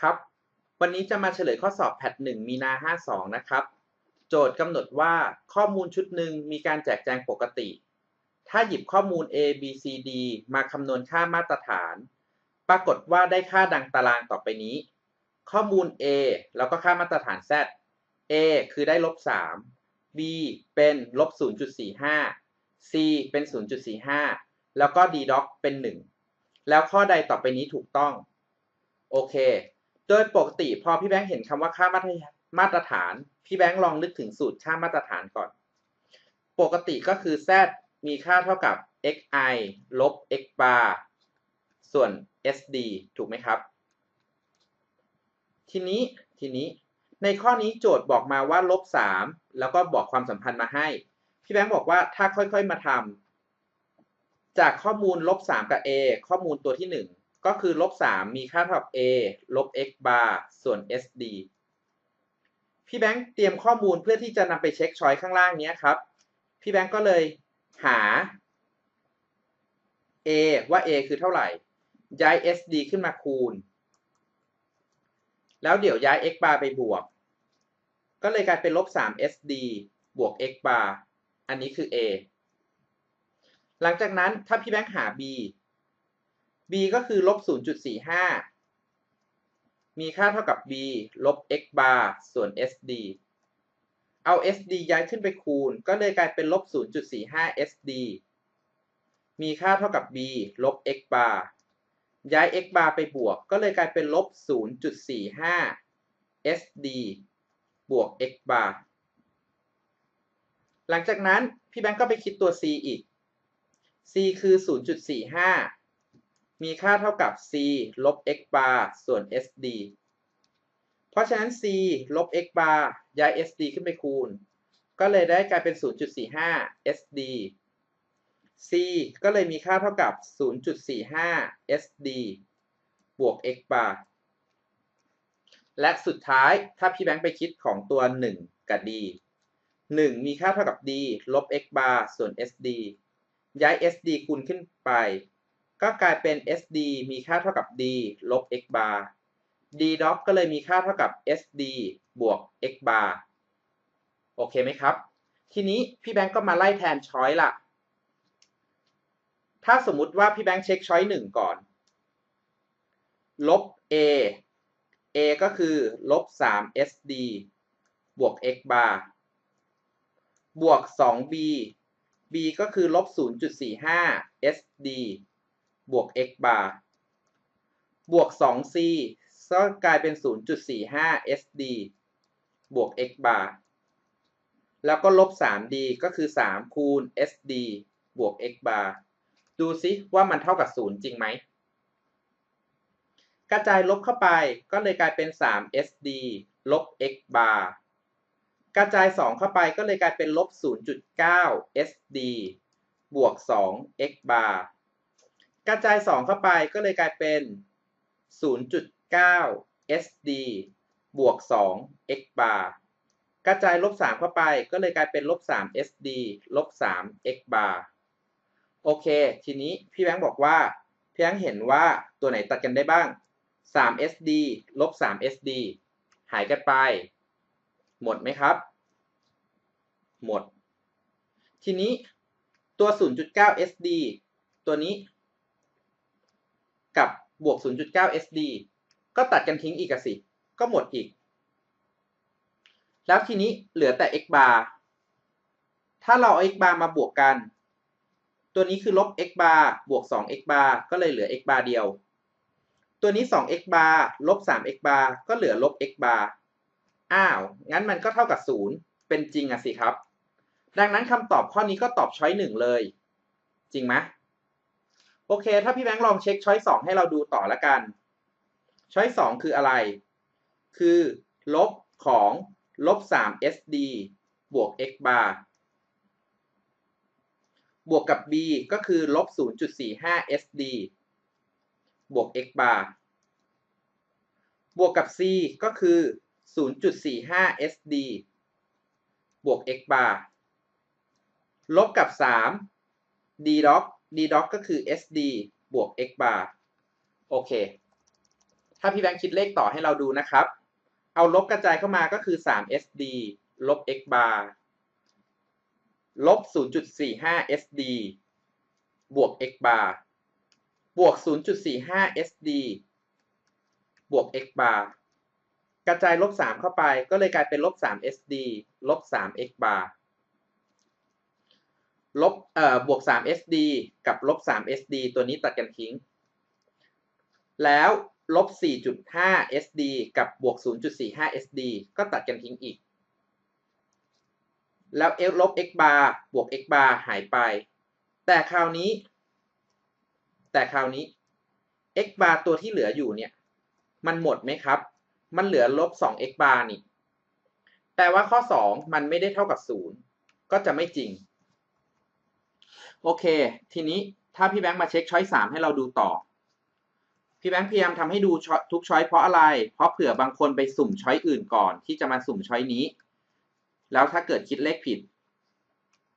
ครับ วันนี้จะมาเฉลยข้อสอบแพทหนึ่งมีนา 52 นะครับ โจทย์กำหนดว่าข้อมูลชุดหนึ่งมีการแจกแจงปกติ ถ้าหยิบข้อมูล A B C D มาคำนวณค่ามาตรฐาน ปรากฏว่าได้ค่าดังตารางต่อไปนี้ ข้อมูล A แล้วก็ค่ามาตรฐาน Z A คือได้ลบ 3 B เป็นลบ 0.45 C เป็น 0.45 แล้วก็ D doc เป็น 1 แล้วข้อใดต่อไปนี้ถูกต้อง โอเค โดยปกติพอพี่แบงค์เห็นคำว่าค่ามาตรมาตรฐาน พี่แบงค์ลองนึกถึงสูตรค่ามาตรฐานก่อน ปกติก็คือ z มีค่าเท่ากับ xi ลบ x bar ส่วน sd ถูกไหมครับ ทีนี้ทีนี้ในข้อนี้โจทย์บอกมาว่าลบ 3 แล้วก็บอกความสัมพันธ์มาให้ พี่แบงค์บอกว่าถ้าค่อยๆมาทำจากข้อมูลลบ 3 กับ a ข้อมูลตัวที่1 ก็คือลบ3มีค่าเท่ากับ a ลบ x bar ส่วน sd พี่แบงค์เตรียมข้อมูลเพื่อที่จะนำไปเช็คช้อยข้างล่างนี้ครับ พี่แบงค์ก็เลยหา a ว่า a คือเท่าไหร่ ย้าย sd ขึ้นมาคูณ แล้วเดี๋ยวย้าย x bar ไปบวก ก็เลยกลายเป็นลบ3 sd บวก x bar อันนี้คือ a หลังจากนั้นถ้าพี่แบงค์หา b b ก็คือลบ 0.45 มีค่าเท่ากับ b ลบ x bar ส่วน sd เอา sd ย้ายขึ้นไปคูณ ก็เลยกลายเป็นลบ 0.45 sd มีค่าเท่ากับ b ลบ x bar ย้าย x bar ไปบวก ก็เลยกลายเป็นลบ 0.45 sd บวก x bar หลังจากนั้น พี่แบงก์ก็ไปคิดตัว c อีก c คือ 0.45 มีค่าเท่ากับ c ลบ x bar ส่วน sd เพราะฉะนั้น c ลบ x bar ย้าย sd ขึ้นไปคูณ ก็เลยได้กลายเป็น 0.45 sd c ก็เลยมีค่าเท่ากับ 0.45 sd บวก x bar และสุดท้ายถ้าพี่แบงค์ไปคิดของตัว 1 กับ d 1 มีค่าเท่ากับ d ลบ x bar ส่วน sd ย้าย sd คูณขึ้นไป ก็กลายเป็น sd มีค่าเท่ากับ d ลบ x bar d doc ก็เลยมีค่าเท่ากับ sd บวก x bar โอเคไหมครับ ทีนี้พี่แบงก์ก็มาไล่แทนช้อยละถ้าสมมุติว่าพี่แบงค์เช็คช้อยหนึ่งก่อน ลบ a a ก็คือลบ 3 sd บวก x bar บวก 2b b ก็คือลบ 0.45 sd บวก x bar บวก 2c ก็กลายเป็น 0.45 sd บวก x bar แล้วก็ลบ 3d ก็คือ 3 คูณ sd บวก x bar ดูซิว่ามันเท่ากับ 0 จริงไหม กระจายลบเข้าไปก็เลยกลายเป็น 3 sd ลบ x bar กระจาย 2 เข้าไปก็เลยกลายเป็นลบ 0.9 sd บวก 2 x bar กระจาย 2 เข้าไปก็เลยกลายเป็น 0.9 sd บวก 2 x bar กระจายลบ 3 เข้าไปก็เลยกลายเป็นลบ 3 sd ลบ 3 x bar โอเค ทีนี้พี่แบงค์บอกว่า พี่แบงค์เห็นว่าตัวไหนตัดกันได้บ้าง 3 sd ลบ 3 sd หายกันไป หมดไหมครับ หมด ทีนี้ตัว 0.9 sd ตัวนี้ กับบวก 0.9 sd ก็ตัดกันทิ้งอีกสิ ก็หมดอีก แล้วทีนี้เหลือแต่ x bar ถ้าเราเอา x bar มาบวกกัน ตัวนี้คือลบ x bar บวก 2x bar ก็เลยเหลือ x bar เดียว ตัวนี้ 2x bar ลบ 3x bar ก็เหลือลบ x bar อ้าว งั้นมันก็เท่ากับ 0 เป็นจริงอะสิครับ ดังนั้นคำตอบข้อนี้ก็ตอบช้อยหนึ่งเลย จริงไหม โอเค ถ้าพี่แบงค์ลองเช็คช้อยสองให้เราดูต่อละกันช้อยสองคืออะไร คือลบของลบ3 sd บวก x bar บวกกับ b ก็คือลบ0.45 sd บวก x bar บวกกับ c ก็คือ 0.45 sd บวก x bar ลบกับ 3 d doc d doc ก็คือ sd บวก x bar โอเค ถ้าพี่แบงค์คิดเลขต่อให้เราดูนะครับ เอาลบกระจายเข้ามาก็คือ 3sd ลบ x bar ลบ 0.45 sd บวก x bar บวก 0.45 sd บวก x bar กระจายลบ 3 เข้าไป ก็เลยกลายเป็นลบ 3 sd ลบ 3 x bar ลบเอ่อบวก 3 sd กับลบ 3 sd ตัวนี้ตัดกันทิ้ง แล้วลบ 4.5 sd กับบวก 0.45 sd ก็ตัดกันทิ้งอีก แล้ว l ลบ x bar บวก x bar หายไป แต่คราวนี้ แต่คราวนี้ x bar ตัวที่เหลืออยู่เนี่ย มันหมดไหมครับ มันเหลือลบ 2 x bar นี่ แปลว่าข้อ 2 มันไม่ได้เท่ากับ 0 ก็จะไม่จริง โอเค ทีนี้ถ้าพี่แบงค์มาเช็คช้อย3ให้เราดูต่อ พี่แบงค์พยายามทำให้ดูทุกช้อยเพราะอะไร เพราะเผื่อบางคนไปสุ่มช้อยอื่นก่อน ที่จะมาสุ่มช้อยนี้ แล้วถ้าเกิดคิดเลขผิด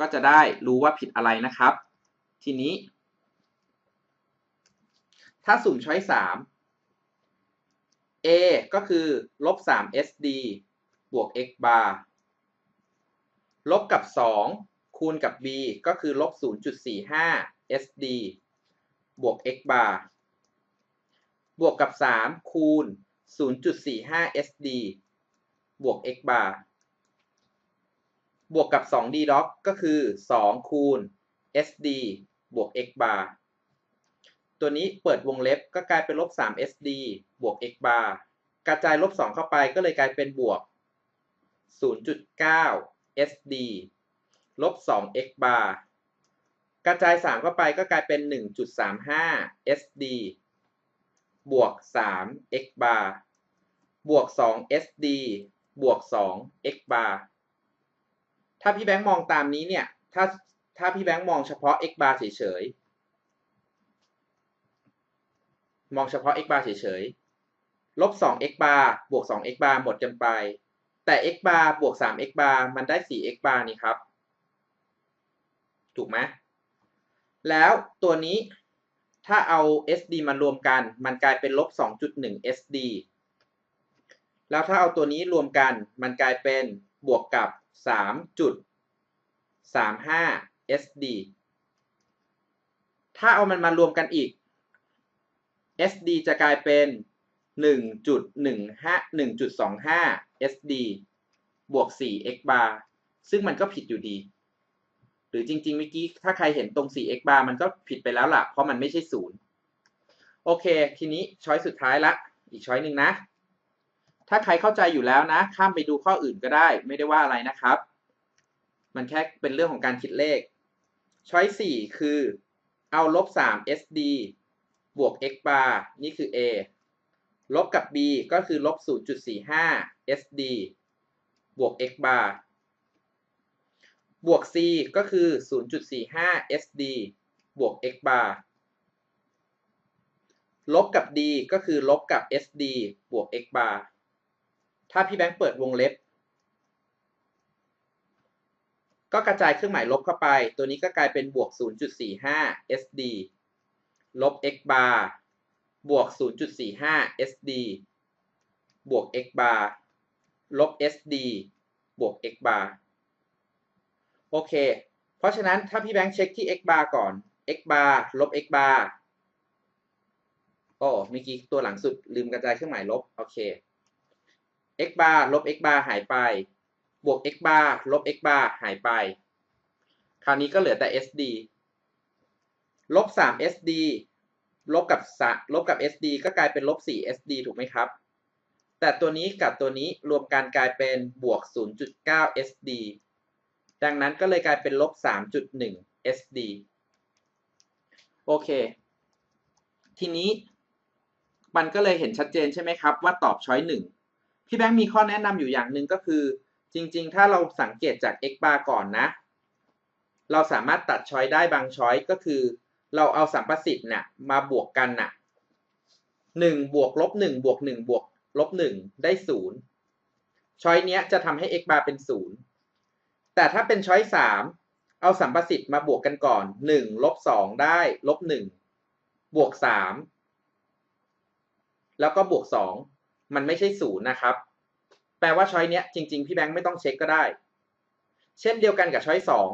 ก็จะได้รู้ว่าผิดอะไรนะครับ ทีนี้ ถ้าสุ่มช้อย3 A ก็คือลบ3 SD บวก x bar ลบกับ 2 คูณกับ b ก็คือลบ 0.45 sd บวก x bar บวกกับ 3 คูณ 0.45 sd บวก x bar บวกกับ 2d log ก็คือ 2 คูณ sd บวก x bar ตัวนี้เปิดวงเล็บก็กลายเป็นลบ 3 sd บวก x bar กระจายลบ 2 เข้าไปก็เลยกลายเป็นบวก 0.9 sd ลบ2 x bar กระจาย 3 เข้าไปก็กลายเป็น 1.35 sd บวก3 x bar บวก2 sd บวก2 x bar ถ้าพี่แบงค์มองตามนี้เนี่ย ถ้าถ้าพี่แบงค์มองเฉพาะ x bar เฉยๆ มองเฉพาะ x bar เฉยๆ ลบ2 x bar บวก2 x bar หมดกันไป แต่ x bar บวก3 x bar มันได้4 x bar นี่ครับ ถูกไหมแล้วตัวนี้ถ้าเอา SD มารวมกัน มันกลายเป็นลบ 2.1 SD แล้วถ้าเอาตัวนี้รวมกัน มันกลายเป็นบวกกับ 3.35 SD ถ้าเอามันมารวมกันอีก SD จะกลายเป็น 1.15 1.25 SD บวก 4 x bar ซึ่งมันก็ผิดอยู่ดี หรือจริงๆเมื่อกี้ถ้าใครเห็นตรง 4 x bar มันก็ผิดไปแล้วล่ะ เพราะมันไม่ใช่ 0 โอเค ทีนี้ช้อยสุดท้ายละ อีกช้อยหนึ่งนะ ถ้าใครเข้าใจอยู่แล้วนะ ข้ามไปดูข้ออื่นก็ได้ ไม่ได้ว่าอะไรนะครับ มันแค่เป็นเรื่องของการคิดเลข ช้อย4คือ เอาลบ3 SD บวก x bar นี่คือ A ลบกับ b ก็คือลบ0.45 sd บวก x bar บวก c ก็คือ 0.45 sd บวก x bar ลบกับ d ก็คือลบกับ sd บวก x bar ถ้าพี่แบงค์เปิดวงเล็บ ก็กระจายเครื่องหมายลบเข้าไป ตัวนี้ก็กลายเป็นบวก 0.45 sd ลบ x bar บวก 0.45 sd บวก x bar ลบ sd บวก x bar โอเค เพราะฉะนั้นถ้าพี่แบงค์เช็คที่ x bar ก่อน x bar ลบ x bar โอ้เมื่อกี้ตัวหลังสุดลืมกระจายเครื่องหมายลบ โอเค x bar ลบ x bar หายไป บวก x bar ลบ x bar หายไป คราวนี้ก็เหลือแต่ sd ลบ3 sd ลบกับลบกับ sd ก็กลายเป็นลบ4 sd ถูกไหมครับ แต่ตัวนี้กับตัวนี้รวมกันกลายเป็นบวก 0.9 sd ดังนั้นก็เลยกลายเป็นลบ 3.1 sd โอเค ทีนี้มันก็เลยเห็นชัดเจนใช่ไหมครับ ว่าตอบช้อยหนึ่งพี่แบงค์มีข้อแนะนำอยู่อย่างหนึ่งก็คือ จริง ๆ ถ้าเราสังเกตจาก x bar ก่อนนะ เราสามารถตัดช้อยได้บางช้อยก็คือ เราเอาสัมประสิทธิ์เนี่ยมาบวกกันน่ะหนึ่งบวกลบหนึ่งบวกหนึ่งบวกลบหนึ่งได้ศูนย์ช้อยเนี้ยจะทำให้ x bar เป็นศูนย์ แต่ถ้าเป็นช้อยสามเอาสัมประสิทธิ์มาบวกกันก่อนหนึ่งลบสองได้ลบหนึ่งบวกสามแล้วก็บวกสองมันไม่ใช่ศูนย์นะครับ แปลว่าช้อยเนี้ยจริง ๆ พี่แบงค์ไม่ต้องเช็คก็ได้ เช่นเดียวกันกับช้อยสอง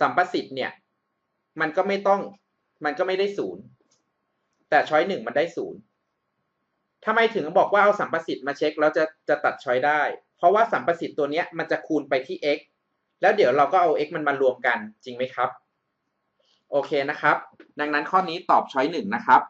สัมประสิทธิ์เนี่ยมันก็ไม่ต้องมันก็ไม่ได้ศูนย์แต่ช้อยหนึ่งมันได้ศูนย์ทำไมถึงบอกว่าเอาสัมประสิทธิ์มาเช็คแล้วจะจะตัดช้อยได้ เพราะว่าสัมประสิทธิ์ตัวเนี้ยมันจะคูณไปที่ x แล้วเดี๋ยวเราก็เอา x มันมารวมกันจริงไหมครับ โอเคนะครับ ดังนั้นข้อนี้ตอบช้อยหนึ่งนะครับ